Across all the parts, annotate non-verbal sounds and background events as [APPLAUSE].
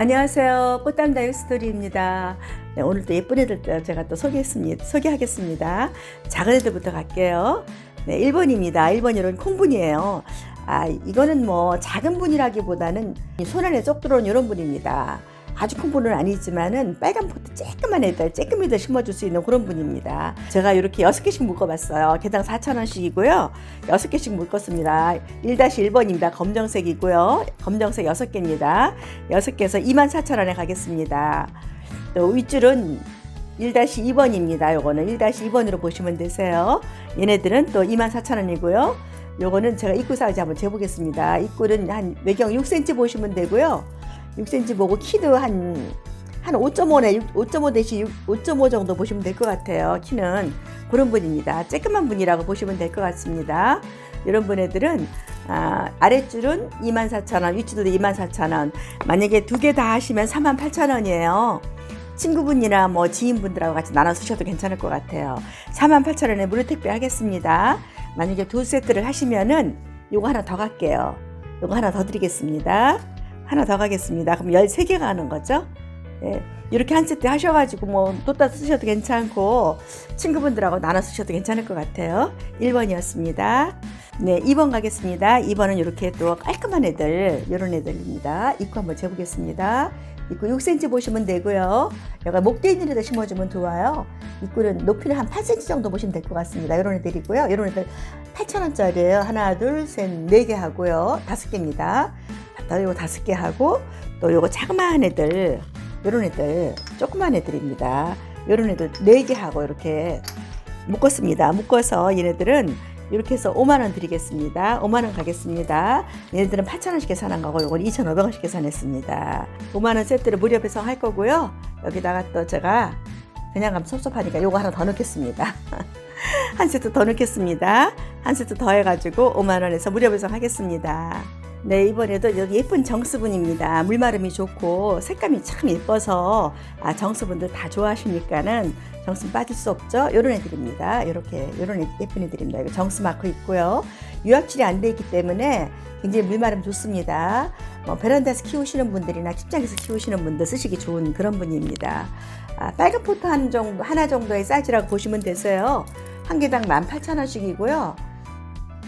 안녕하세요. 꽃담 다육 스토리입니다. 네, 오늘 또 예쁜 애들 또 제가 또 소개했습니다. 소개하겠습니다. 작은 애들부터 갈게요. 네, 1번입니다. 1번 이런 콩분이에요. 아, 이거는 뭐 작은 분이라기보다는 손 안에 쏙 들어온 이런 분입니다. 아주 큰 분은 아니지만은 빨간 포트 쬐끄만 애들, 쬐끄미들 심어줄 수 있는 그런 분입니다. 제가 이렇게 6개씩 묶어봤어요. 개당 4,000원씩이고요. 6개씩 묶었습니다. 1-1번입니다. 검정색이고요. 검정색 6개입니다. 6개에서 24,000원에 가겠습니다. 또 윗줄은 1-2번입니다. 요거는 1-2번으로 보시면 되세요. 얘네들은 또 24,000원이고요. 요거는 제가 입구 사이즈 한번 재보겠습니다. 입구는 한 외경 6cm 보시면 되고요. 6cm 보고 키도 한, 한 5.5네, 5.5 대시 5.5 정도 보시면 될 것 같아요. 키는 그런 분입니다. 쬐끄만 분이라고 보시면 될 것 같습니다. 이런 분 애들은 아, 아랫줄은 24,000원, 윗줄도 24,000원. 만약에 두 개 다 하시면 38,000원이에요. 친구분이나 뭐 지인분들하고 같이 나눠 쓰셔도 괜찮을 것 같아요. 48,000원에 무료 택배 하겠습니다. 만약에 두 세트를 하시면은 요거 하나 더 갈게요. 요거 하나 더 드리겠습니다. 하나 더 가겠습니다. 그럼 13개 가는 거죠? 네. 이렇게 한 세트 하셔가지고 뭐 뒀다 쓰셔도 괜찮고 친구분들하고 나눠 쓰셔도 괜찮을 것 같아요. 1번이었습니다. 네, 2번 가겠습니다. 2번은 이렇게 또 깔끔한 애들, 이런 애들입니다. 입구 한번 재보겠습니다. 입구 6cm 보시면 되고요. 여기가 목대 있는 애들 심어주면 좋아요. 입구는 높이는 한 8cm 정도 보시면 될 것 같습니다. 이런 애들이고요. 이런 애들 8,000원짜리예요. 하나, 둘, 셋, 네 개 하고요. 다섯 개입니다. 또 요거 다섯 개 하고 또 요거 자그마한 애들 요런 애들 조그만 애들입니다. 요런 애들 네 개 하고 이렇게 묶었습니다. 묶어서 얘네들은 이렇게 해서 5만 원 드리겠습니다. 5만 원 가겠습니다. 얘네들은 8천 원씩 계산한 거고 요건 2,500원씩 계산했습니다. 5만 원 세트를 무료 배송할 거고요. 여기다가 또 제가 그냥 가면 섭섭하니까 요거 하나 더 넣겠습니다. [LAUGHS] 한 세트 더 넣겠습니다. 한 세트 더 해가지고 5만 원에서 무료 배송하겠습니다. 네, 이번에도 여기 예쁜 정수분입니다. 물마름이 좋고 색감이 참 예뻐서 아, 정수분들 다 좋아하시니까는 정수 빠질 수 없죠. 요런 애들입니다. 요렇게 요런 애- 예쁜 애들입니다. 이거 정수 마크 있고요. 유압질이 안 돼 있기 때문에 굉장히 물마름 좋습니다. 뭐 베란다에서 키우시는 분들이나 집장에서 키우시는 분들 쓰시기 좋은 그런 분입니다. 아, 빨간 포트 한 정도 하나 정도의 사이즈라고 보시면 되세요. 한 개당 18,000원씩이고요.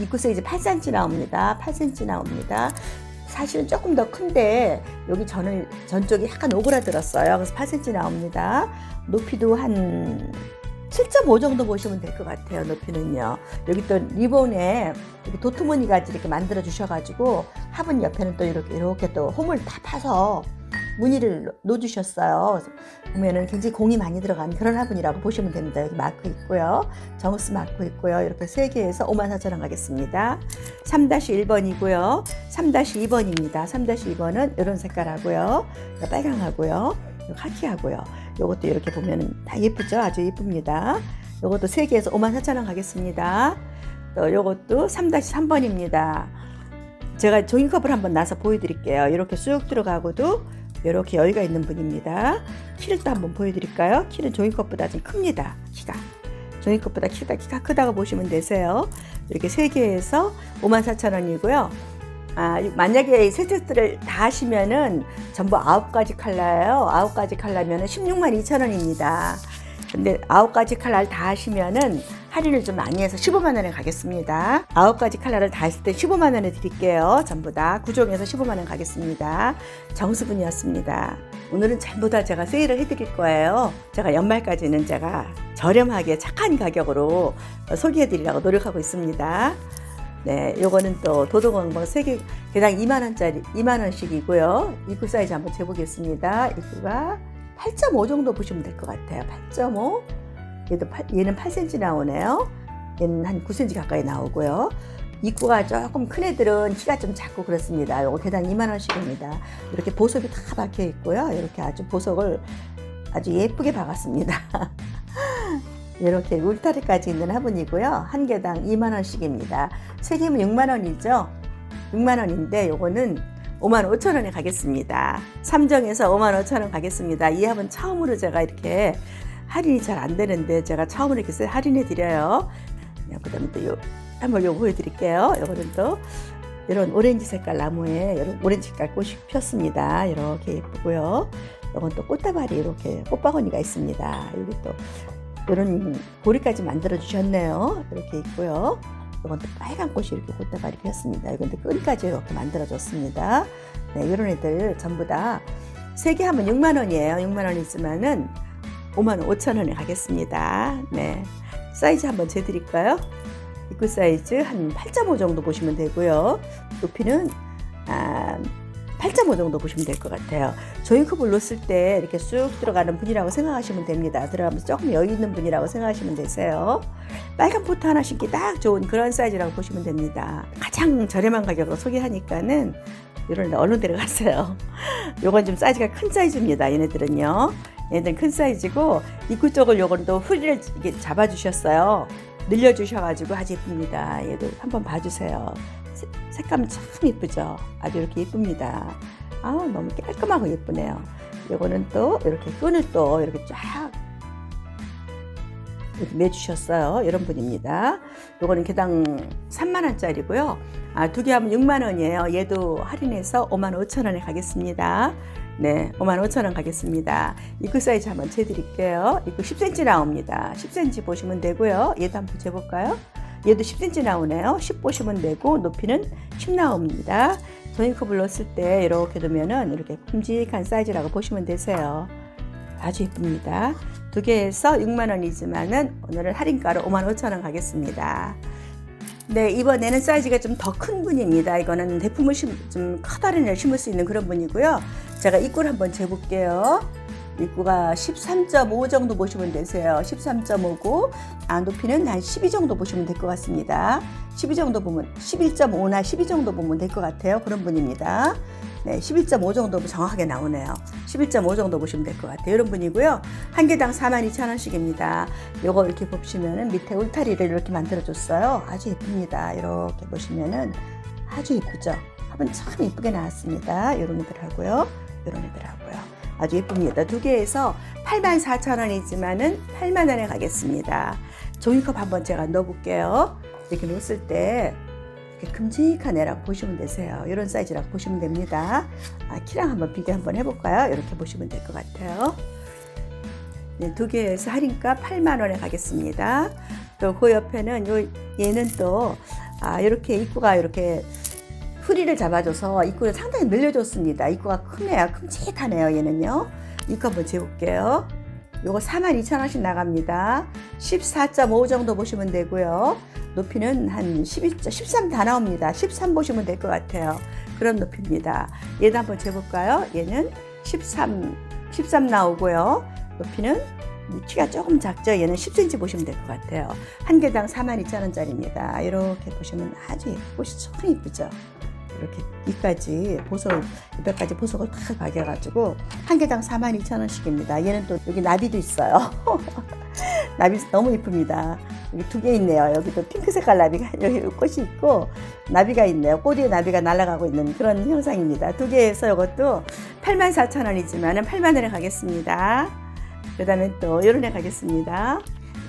입구 사이즈 8cm 나옵니다. 8cm 나옵니다. 사실은 조금 더 큰데 여기 전을 전쪽이 약간 오그라들었어요. 그래서 8cm 나옵니다. 높이도 한 7.5 정도 보시면 될 것 같아요. 높이는요. 여기 또 리본에 이렇게 도트무늬 가지 이렇게 만들어 주셔가지고 화분 옆에는 또 이렇게 이렇게 또 홈을 다 파서 무늬를 놓주셨어요. 보면은 굉장히 공이 많이 들어간 그런 화분이라고 보시면 됩니다. 여기 마크 있고요. 정스 마크 있고요. 이렇게 세 개에서 5만 4천 원 가겠습니다. 3-1번이고요. 3-2번입니다. 3-2번은 이런 색깔하고요. 빨강하고요. 카키하고요. 요것도 이렇게 보면은 다 예쁘죠? 아주 예쁩니다. 요것도 세 개에서 5만 4천 원 가겠습니다. 또 요것도 3-3번입니다. 제가 종이컵을 한번 놔서 보여드릴게요. 이렇게 쑥 들어가고도 이렇게 여유가 있는 분입니다. 키를 또 한번 보여드릴까요? 키는 종이컵보다 좀 큽니다. 키가. 종이컵보다 키가, 키가 크다고 보시면 되세요. 이렇게 세 개에서 54,000원이고요. 아, 만약에 이 세트를 다 하시면은 전부 아홉 가지 컬러예요. 아홉 가지 컬러면은 16만 2천 원입니다. 근데 아홉 가지 컬러를 다 하시면은 할인을 좀 많이 해서 15만 원에 가겠습니다. 아홉 가지 컬러를 다 했을 때 15만 원에 드릴게요. 전부 다 구종에서 15만 원 가겠습니다. 정수분이었습니다. 오늘은 전부 다 제가 세일을 해드릴 거예요. 제가 연말까지는 제가 저렴하게 착한 가격으로 소개해드리려고 노력하고 있습니다. 네, 요거는 또 도덕원방 3개 개당 2만 원짜리 2만 원씩이고요. 입구 사이즈 한번 재보겠습니다. 입구가 8.5 정도 보시면 될 것 같아요. 8.5. 얘도 8, 얘는 8cm 나오네요. 얘는 한 9cm 가까이 나오고요. 입구가 조금 큰 애들은 키가 좀 작고 그렇습니다. 요거 개당 2만 원씩입니다. 이렇게 보석이 다 박혀 있고요. 이렇게 아주 보석을 아주 예쁘게 박았습니다. [LAUGHS] 이렇게 울타리까지 있는 화분이고요. 한 개당 2만 원씩입니다. 세 개면 6만 원이죠. 6만 원인데 요거는 5만 5천 원에 가겠습니다. 삼정에서 5만 5천 원 가겠습니다. 이 화분 처음으로 제가 이렇게 할인이 잘 안 되는데 제가 처음으로 이렇게 할인해 드려요. 그 다음에 또 요, 한번 요거 보여드릴게요. 요거는 또 이런 오렌지 색깔 나무에 이런 오렌지 색깔 꽃이 폈습니다. 이렇게 예쁘고요. 이건 또 꽃다발이 이렇게 꽃바구니가 있습니다. 여기 또 이런 고리까지 만들어 주셨네요. 이렇게 있고요. 이건 또 빨간 꽃이 이렇게 꽃다발이 폈습니다. 이건 또 끈까지 이렇게 만들어 줬습니다. 네, 이런 애들 전부 다 세 개 하면 6만 원이에요. 6만 원 있으면은 5만 5천 원에 가겠습니다. 네. 사이즈 한번 재드릴까요? 입구 사이즈 한 8.5 정도 보시면 되고요. 높이는 아, 8.5 정도 보시면 될 것 같아요. 조인컵을 놓았을 때 이렇게 쑥 들어가는 분이라고 생각하시면 됩니다. 들어가면서 조금 여유 있는 분이라고 생각하시면 되세요. 빨간 포트 하나 신기 딱 좋은 그런 사이즈라고 보시면 됩니다. 가장 저렴한 가격으로 소개하니까는 이런 얼른 데려갔어요. [LAUGHS] 요건 좀 사이즈가 큰 사이즈입니다. 얘네들은요. 얘네들은 큰 사이즈고 입구 쪽을 요건 또 후리를 이게 잡아주셨어요. 늘려주셔가지고 아주 예쁩니다. 얘도 한번 봐주세요. 세- 색감 참 예쁘죠? 아주 이렇게 예쁩니다. 아우 너무 깔끔하고 예쁘네요. 요거는 또 이렇게 끈을 또 이렇게 쫙 매주셨어요. 이런 분입니다. 요거는 개당 3만 원짜리고요. 아, 두 개 하면 6만 원이에요. 얘도 할인해서 5만 5천 원에 가겠습니다. 네, 5만 5천 원 가겠습니다. 입구 사이즈 한번 재드릴게요. 입구 10cm 나옵니다. 10cm 보시면 되고요. 얘도 한번 재볼까요? 얘도 10cm 나오네요. 10 보시면 되고 높이는 10 나옵니다. 조니컵을 넣었을 때 이렇게 두면은 이렇게 큼직한 사이즈라고 보시면 되세요. 아주 예쁩니다. 두 개에서 6만 원이지만은 오늘은 할인가로 5만 5천 원 가겠습니다. 네, 이번에는 사이즈가 좀 더 큰 분입니다. 이거는 대품을 심, 좀 커다란 애를 심을 수 있는 그런 분이고요. 제가 입구를 한번 재볼게요. 입구가 13.5 정도 보시면 되세요. 13.5고, 아, 높이는 한 12 정도 보시면 될 것 같습니다. 12 정도 보면, 11.5나 12 정도 보면 될 것 같아요. 그런 분입니다. 네, 11.5 정도 정확하게 나오네요. 11.5 정도 보시면 될 것 같아요. 이런 분이고요. 한 개당 42,000원씩입니다. 요거 이렇게 보시면은 밑에 울타리를 이렇게 만들어줬어요. 아주 예쁩니다. 이렇게 보시면은 아주 예쁘죠? 화분 참 예쁘게 나왔습니다. 이런 애들하고요. 애들하고요. 아주 예쁩니다. 두 개에서 84,000원이지만은 8만 원에 가겠습니다. 종이컵 한번 제가 넣어볼게요. 이렇게 놓았을 때 이렇게 큼직한 애라고 보시면 되세요. 이런 사이즈라고 보시면 됩니다. 아, 키랑 한번 비교 한번 해볼까요? 이렇게 보시면 될 것 같아요. 네, 두 개에서 할인가 8만 원에 가겠습니다. 또 그 옆에는 요 얘는 또 아, 이렇게 입구가 이렇게 후리를 잡아줘서 입구를 상당히 늘려줬습니다. 입구가 크네요. 큼직하네요. 얘는요. 입구 한번 재볼게요. 요거 42,000원씩 나갑니다. 14.5 정도 보시면 되고요. 높이는 한 11, 13 다 나옵니다. 13 보시면 될 것 같아요. 그런 높이입니다. 얘도 한번 재볼까요? 얘는 13, 13 나오고요. 높이는 키가 조금 작죠? 얘는 10cm 보시면 될 것 같아요. 한 개당 42,000원짜리입니다. 이렇게 보시면 아주 예쁘고 참 예쁘죠? 이렇게 이까지 보석, 이까지 보석을 탁 박여가지고 한 개당 42,000원씩입니다. 얘는 또 여기 나비도 있어요. [LAUGHS] 나비 너무 이쁩니다. 여기 두 개 있네요. 여기도 핑크 색깔 나비가 [LAUGHS] 여기 꽃이 있고 나비가 있네요. 꼬리에 나비가 날아가고 있는 그런 형상입니다. 두 개에서 이것도 84,000원이지만 8만 원에 가겠습니다. 그 다음에 또 이런 애 가겠습니다.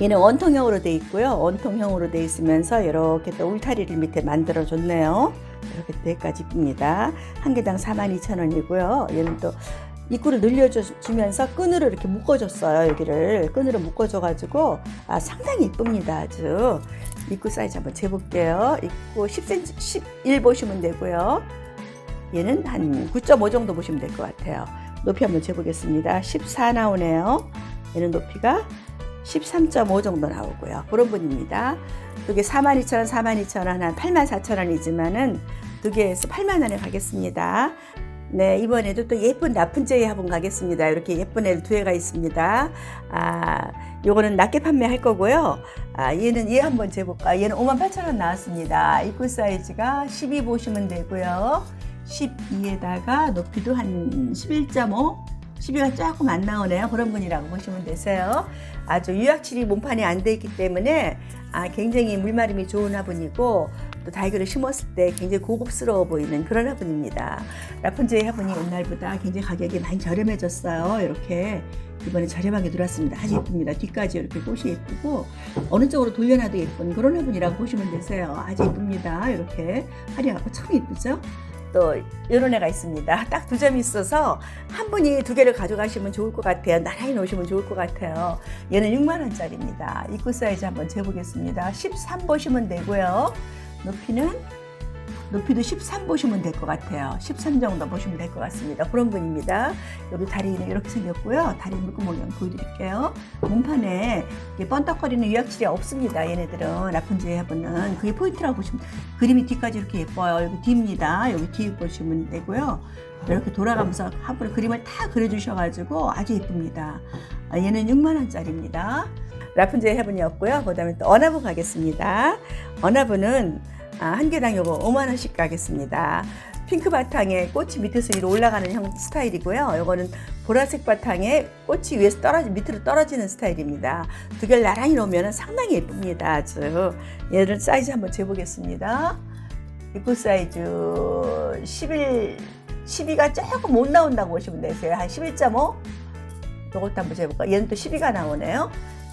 얘는 원통형으로 되어 있고요. 원통형으로 되어 있으면서 이렇게 또 울타리를 밑에 만들어 줬네요. 이렇게 때까지 이쁩니다. 한 개당 42,000원이고요. 얘는 또 입구를 늘려주면서 끈으로 이렇게 묶어줬어요. 여기를 끈으로 묶어줘가지고 아, 상당히 이쁩니다. 아주 입구 사이즈 한번 재볼게요. 입구 10cm, 11 보시면 되고요. 얘는 한 9.5 정도 보시면 될 것 같아요. 높이 한번 재보겠습니다. 14 나오네요. 얘는 높이가 13.5 정도 나오고요. 그런 분입니다. 두 개 42,000원, 42,000원, 한 84,000원이지만은 두 개에서 8만 원에 가겠습니다. 네, 이번에도 또 예쁜 라푼젤 화분 가겠습니다. 이렇게 예쁜 애를 두 개가 있습니다. 아, 요거는 낮게 판매할 거고요. 아, 얘는 얘 한번 재볼까? 얘는 58,000원 나왔습니다. 입구 사이즈가 12 보시면 되고요. 12에다가 높이도 한 11.5, 12가 조금 안 나오네요. 그런 분이라고 보시면 되세요. 아주 유약칠이 몸판이 안 돼 있기 때문에 아, 굉장히 물마름이 좋은 화분이고 또 다이거를 심었을 때 굉장히 고급스러워 보이는 그런 화분입니다. 라푼젤 화분이 옛날보다 굉장히 가격이 많이 저렴해졌어요. 이렇게 이번에 저렴하게 들어왔습니다. 아주 예쁩니다. 뒤까지 이렇게 꽃이 예쁘고 어느 쪽으로 돌려놔도 예쁜 그런 화분이라고 보시면 되세요. 아주 예쁩니다. 이렇게 화려하고 참 예쁘죠? 또 이런 애가 있습니다. 딱 두 점이 있어서 한 분이 두 개를 가져가시면 좋을 것 같아요. 나란히 놓으시면 좋을 것 같아요. 얘는 6만 원짜리입니다. 입구 사이즈 한번 재보겠습니다. 13 보시면 되고요. 높이는 높이도 13 보시면 될 것 같아요. 13 정도 보시면 될 것 같습니다. 그런 분입니다. 여기 다리는 이렇게 생겼고요. 다리 모양 보여드릴게요. 몸판에 번떡거리는 유약칠이 없습니다. 얘네들은 라푼젤 화분은 그게 포인트라고 보시면 그림이 뒤까지 이렇게 예뻐요. 여기 뒤입니다. 여기 뒤 보시면 되고요. 이렇게 돌아가면서 화분을 그림을 다 그려주셔가지고 아주 예쁩니다. 아, 얘는 6만 원짜리입니다. 라푼젤 화분이었고요. 그 다음에 또 어나브 가겠습니다. 어나브는 아, 한 개당 요거 5만 원씩 가겠습니다. 핑크 바탕에 꽃이 밑에서 위로 올라가는 형 스타일이고요. 요거는 보라색 바탕에 꽃이 위에서 떨어지 밑으로 떨어지는 스타일입니다. 두 개를 나란히 놓으면 상당히 예쁩니다. 아주 얘를 사이즈 한번 재보겠습니다. 입구 사이즈 11 12가 조금 못 나온다고 보시면 되세요. 한 11.5 요것도 한번 재볼까? 얘는 또 12가 나오네요.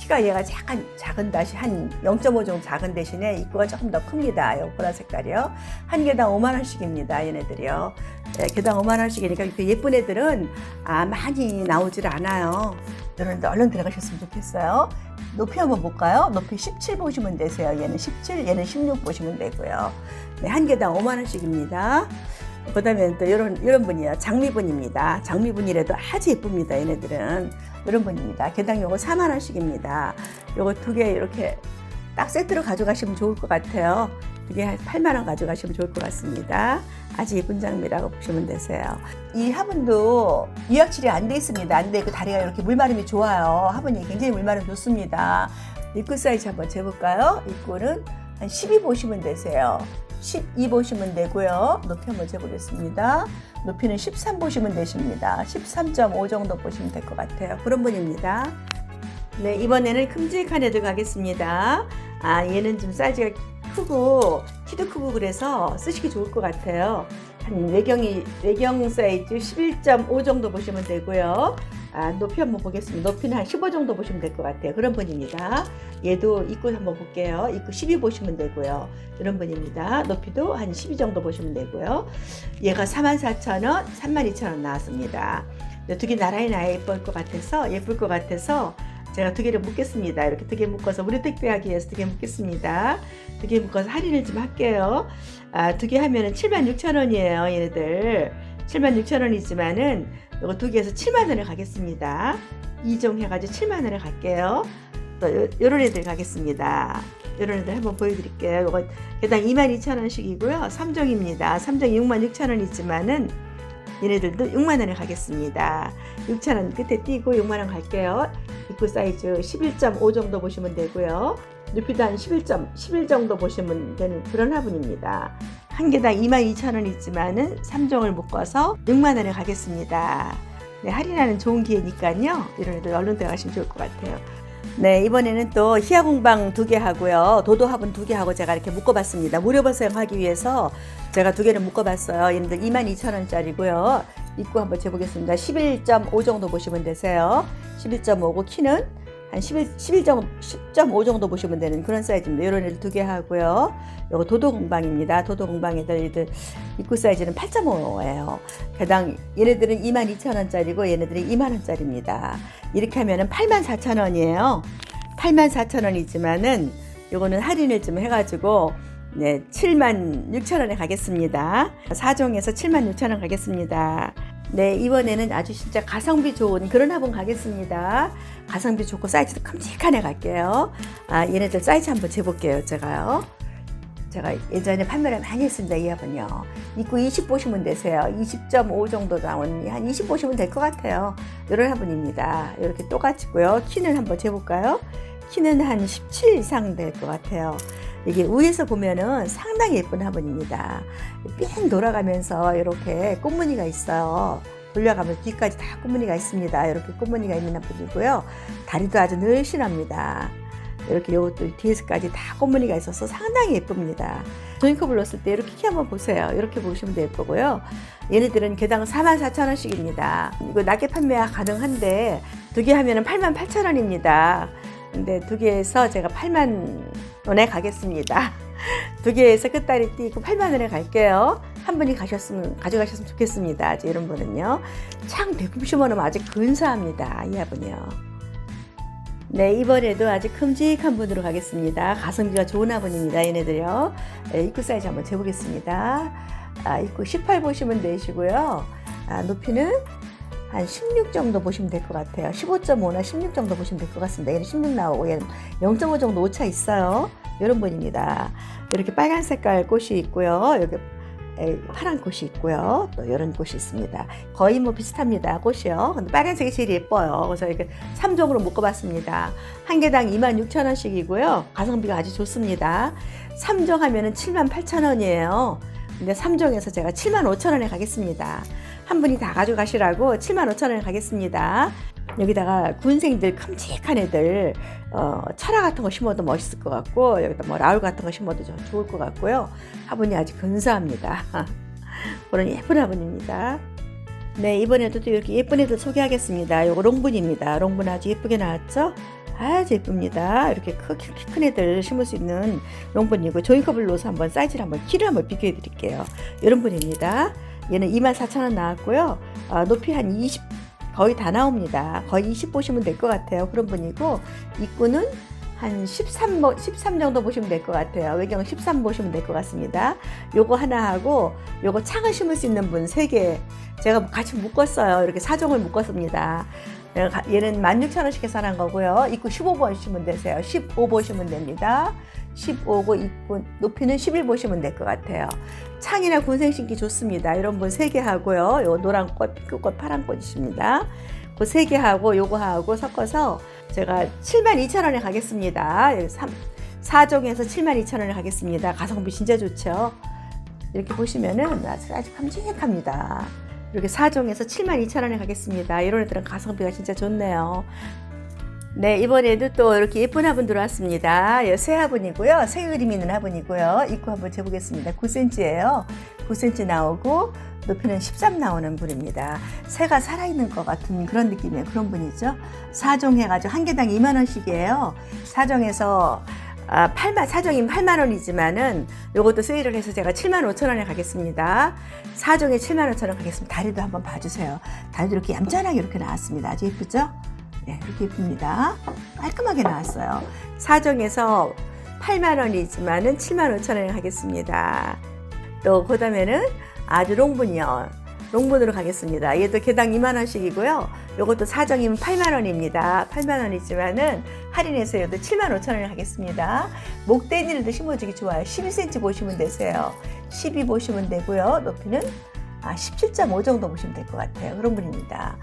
키가 얘가 약간 작은 다시 한 0.5 정도 작은 대신에 입구가 조금 더 큽니다. 요 보라 색깔이요. 한 개당 5만 원씩입니다. 얘네들이요. 네, 개당 5만 원씩이니까 이렇게 예쁜 애들은 아, 많이 나오질 않아요. 여러분들 얼른 들어가셨으면 좋겠어요. 높이 한번 볼까요? 높이 17 보시면 되세요. 얘는 17, 얘는 16 보시면 되고요. 네, 한 개당 5만 원씩입니다. 그다음에 또 이런 이런 분이요 장미분입니다. 장미분이라도 아주 예쁩니다. 얘네들은 이런 분입니다. 개당 요거 4만 원씩입니다. 요거 두 개 이렇게 딱 세트로 가져가시면 좋을 것 같아요. 두개 8만 원 가져가시면 좋을 것 같습니다. 아주 예쁜 장미라고 보시면 되세요. 이 화분도 유약칠이 안 돼 있습니다. 안 돼. 그 다리가 이렇게 물마름이 좋아요. 화분이 굉장히 물마름 좋습니다. 입구 사이즈 한번 재볼까요? 입구는 한 12 보시면 되세요. 12 보시면 되고요. 높이 한번 재보겠습니다. 높이는 13 보시면 되십니다. 13.5 정도 보시면 될 것 같아요. 그런 분입니다. 네, 이번에는 큼직한 애들 가겠습니다. 아, 얘는 좀 사이즈가 크고 키도 크고 그래서 쓰시기 좋을 것 같아요. 한 외경이 외경 사이즈 11.5 정도 보시면 되고요. 아, 높이 한번 보겠습니다. 높이는 한 15 정도 보시면 될 것 같아요. 그런 분입니다. 얘도 입구 한번 볼게요. 입구 12 보시면 되고요. 이런 분입니다. 높이도 한 12 정도 보시면 되고요. 얘가 44,000원, 32,000원 나왔습니다. 두 개 나란히 나야 예쁠 것 같아서 예쁠 것 같아서 제가 두 개를 묶겠습니다. 이렇게 두 개 묶어서 우리 택배하기 위해서 두 개 묶겠습니다. 두 개 묶어서 할인을 좀 할게요. 아, 두 개 하면은 76,000원이에요. 얘네들 76,000원이지만은 이거 두 개에서 7만 원을 가겠습니다. 이종 해가지고 7만 원을 갈게요. 또 요, 요런 애들 가겠습니다. 요런 애들 한번 보여드릴게요. 이거 개당 22,000원씩이고요. 3종입니다. 3종이 66,000원이지만은 얘네들도 6만 원을 가겠습니다. 6천 원 끝에 띄고 6만 원 갈게요. 입구 사이즈 11.5 정도 보시면 되고요. 한 11점, 11 정도 보시면 되는 그런 화분입니다. 한 개당 22,000원이지만은 3종을 묶어서 6만 원에 가겠습니다. 네, 할인하는 좋은 기회니까요. 이런 애들 얼른 들어가시면 좋을 것 같아요. 네, 이번에는 또 희야 공방 두 개 하고요. 도도 화분 두 개 하고 제가 이렇게 묶어봤습니다. 무료 발송하기 위해서 제가 두 개를 묶어봤어요. 얘네들 22,000원짜리고요. 입구 한번 재보겠습니다. 11.5 정도 보시면 되세요. 11.5고 키는 한 11, 11 정도, 10.5 정도 보시면 되는 그런 사이즈입니다. 이런 애들 두 개 하고요. 요거 도도 공방입니다. 도도 공방 애들, 입구 사이즈는 8.5예요. 개당 얘네들은 22,000원짜리고 얘네들은 2만원짜리입니다. 이렇게 하면은 84,000원이에요. 84,000원이지만은 요거는 할인을 좀 해가지고 네, 7만 6천 원에 가겠습니다. 4종에서 7만 6천 원 가겠습니다. 네, 이번에는 아주 진짜 가성비 좋은 그런 화분 가겠습니다. 가성비 좋고 사이즈도 큼직한 애 갈게요. 아, 얘네들 사이즈 한번 재볼게요, 제가요. 제가 예전에 판매를 많이 했습니다, 이 화분요. 입구 20 보시면 되세요. 20.5 정도 나오는 한20 보시면 될 것 같아요. 이런 화분입니다. 이렇게 똑같이고요. 키는 한번 재볼까요? 키는 한 17 이상 될 것 같아요. 이게 위에서 보면은 상당히 예쁜 화분입니다. 삥 돌아가면서 이렇게 꽃무늬가 있어요. 돌려가면서 뒤까지 다 꽃무늬가 있습니다. 이렇게 꽃무늬가 있는 화분이고요. 다리도 아주 늘씬합니다. 이렇게 요것도 뒤에서까지 다 꽃무늬가 있어서 상당히 예쁩니다. 조인컵을 넣었을 때 이렇게 키 한번 보세요. 이렇게 보시면 더 예쁘고요. 얘네들은 개당 44,000원씩입니다. 이거 낮게 판매가 가능한데 두 개 하면은 88,000원입니다. 근데 두 개에서 제가 8만 원에 가겠습니다. [LAUGHS] 두 개에서 끝다리 띄고 8만 원에 갈게요. 한 분이 가셨으면 가져가셨으면 좋겠습니다. 이제 이런 분은요. 창 190원 아주 근사합니다. 이 화분이요. 네, 이번에도 아주 큼직한 분으로 가겠습니다. 가성비가 좋은 화분입니다. 얘네들요. 네, 입구 사이즈 한번 재보겠습니다. 아, 입구 18 보시면 되시고요. 아, 높이는 한 16 정도 보시면 될 것 같아요. 15.5나 16 정도 보시면 될 것 같습니다. 얘는 16 나오고 얘는 0.5 정도 오차 있어요. 이런 분입니다. 이렇게 빨간 색깔 꽃이 있고요. 여기 에, 파란 꽃이 있고요. 또 이런 꽃이 있습니다. 거의 뭐 비슷합니다. 꽃이요. 근데 빨간색이 제일 예뻐요. 그래서 이렇게 3종으로 묶어봤습니다. 한 개당 26,000원씩이고요. 가성비가 아주 좋습니다. 3종 하면은 78,000원이에요. 근데 3종에서 제가 75,000원에 가겠습니다. 한 분이 다 가져가시라고 75,000원에 가겠습니다. 여기다가 군생들 큼직한 애들 어, 철화 같은 거 심어도 멋있을 것 같고 여기다 뭐 라울 같은 거 심어도 좀 좋을 것 같고요. 화분이 아주 근사합니다. [LAUGHS] 그런 예쁜 화분입니다. 네 이번에도 또 이렇게 예쁜 애들 소개하겠습니다. 요거 롱분입니다. 롱분 아주 예쁘게 나왔죠? 아주 예쁩니다. 이렇게 크, 키, 큰 애들 심을 수 있는 롱분이고 넣어서 한번 사이즈를 한번 키를 한번 비교해 드릴게요. 이런 분입니다. 얘는 24,000원 나왔고요. 아, 높이 한 20, 거의 다 나옵니다. 거의 20 보시면 될 것 같아요. 그런 분이고 입구는 한 13, 뭐- 13 정도 보시면 될 것 같아요. 외경 13 보시면 될 것 같습니다. 요거 하나 하고 요거 창을 심을 수 있는 분 3개 제가 같이 묶었어요. 이렇게 사종을 묶었습니다. 얘는 16,000원씩 계산한 거고요. 입구 15번 보시면 되세요. 15 보시면 됩니다. 15고 입구 높이는 11 보시면 될 것 같아요. 창이나 군생 신기 좋습니다. 이런 분 3개 하고요. 요 노란 꽃, 핑크꽃, 파란 꽃이십니다. 그 3개 하고 요거 하고 섞어서 제가 72,000원에 가겠습니다. 3, 4종에서 72,000원에 가겠습니다. 가성비 진짜 좋죠. 이렇게 보시면은 아주 아주 깜찍합니다. 이렇게 4종에서 72,000원에 가겠습니다. 이런 애들은 가성비가 진짜 좋네요. 네, 이번에도 또 이렇게 예쁜 화분 들어왔습니다. 예, 새 화분이고요. 새 그림 있는 화분이고요. 입구 한번 재보겠습니다. 9cm예요. 9cm 나오고 높이는 13 나오는 분입니다. 새가 살아있는 것 같은 그런 느낌의 그런 분이죠. 4종 해가지고 한 개당 2만 원씩이에요. 4종에서 아, 8만, 사종이면 8만 원이지만은 요것도 세일을 해서 제가 7만 5천 원에 가겠습니다. 4종에 7만 5천 원 가겠습니다. 다리도 한번 봐주세요. 다리도 이렇게 얌전하게 이렇게 나왔습니다. 아주 예쁘죠? 네, 이렇게 예쁩니다. 깔끔하게 나왔어요. 4종에서 8만 원이지만은 7만 5천 원에 가겠습니다. 또 그 다음에는 아주 롱분이요. 롱분으로 가겠습니다. 얘도 개당 2만 원씩이고요. 요것도 사정이면 8만 원입니다. 8만 원이지만은 할인해서 얘도 7만 5천 원에 가겠습니다. 목대니를도 심어주기 좋아요. 12cm 보시면 되세요. 12 보시면 되고요. 높이는 아, 17.5 정도 보시면 될 것 같아요. 그런 분입니다.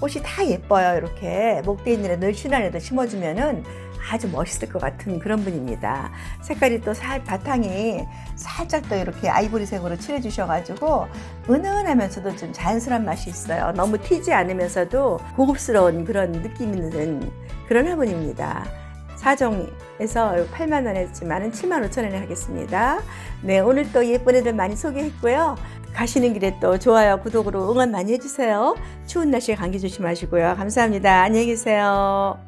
꽃이 다 예뻐요. 이렇게 목대니에 널씬한 애도 심어주면은 아주 멋있을 것 같은 그런 분입니다. 색깔이 또 살 바탕이 살짝 또 이렇게 아이보리색으로 칠해 주셔가지고 은은하면서도 좀 자연스러운 맛이 있어요. 너무 튀지 않으면서도 고급스러운 그런 느낌 있는 그런 화분입니다. 사정에서 8만 원 했지만은 7만 5천 원에 하겠습니다. 네, 오늘 또 예쁜 애들 많이 소개했고요. 가시는 길에 또 좋아요, 구독으로 응원 많이 해주세요. 추운 날씨에 감기 조심하시고요. 감사합니다. 안녕히 계세요.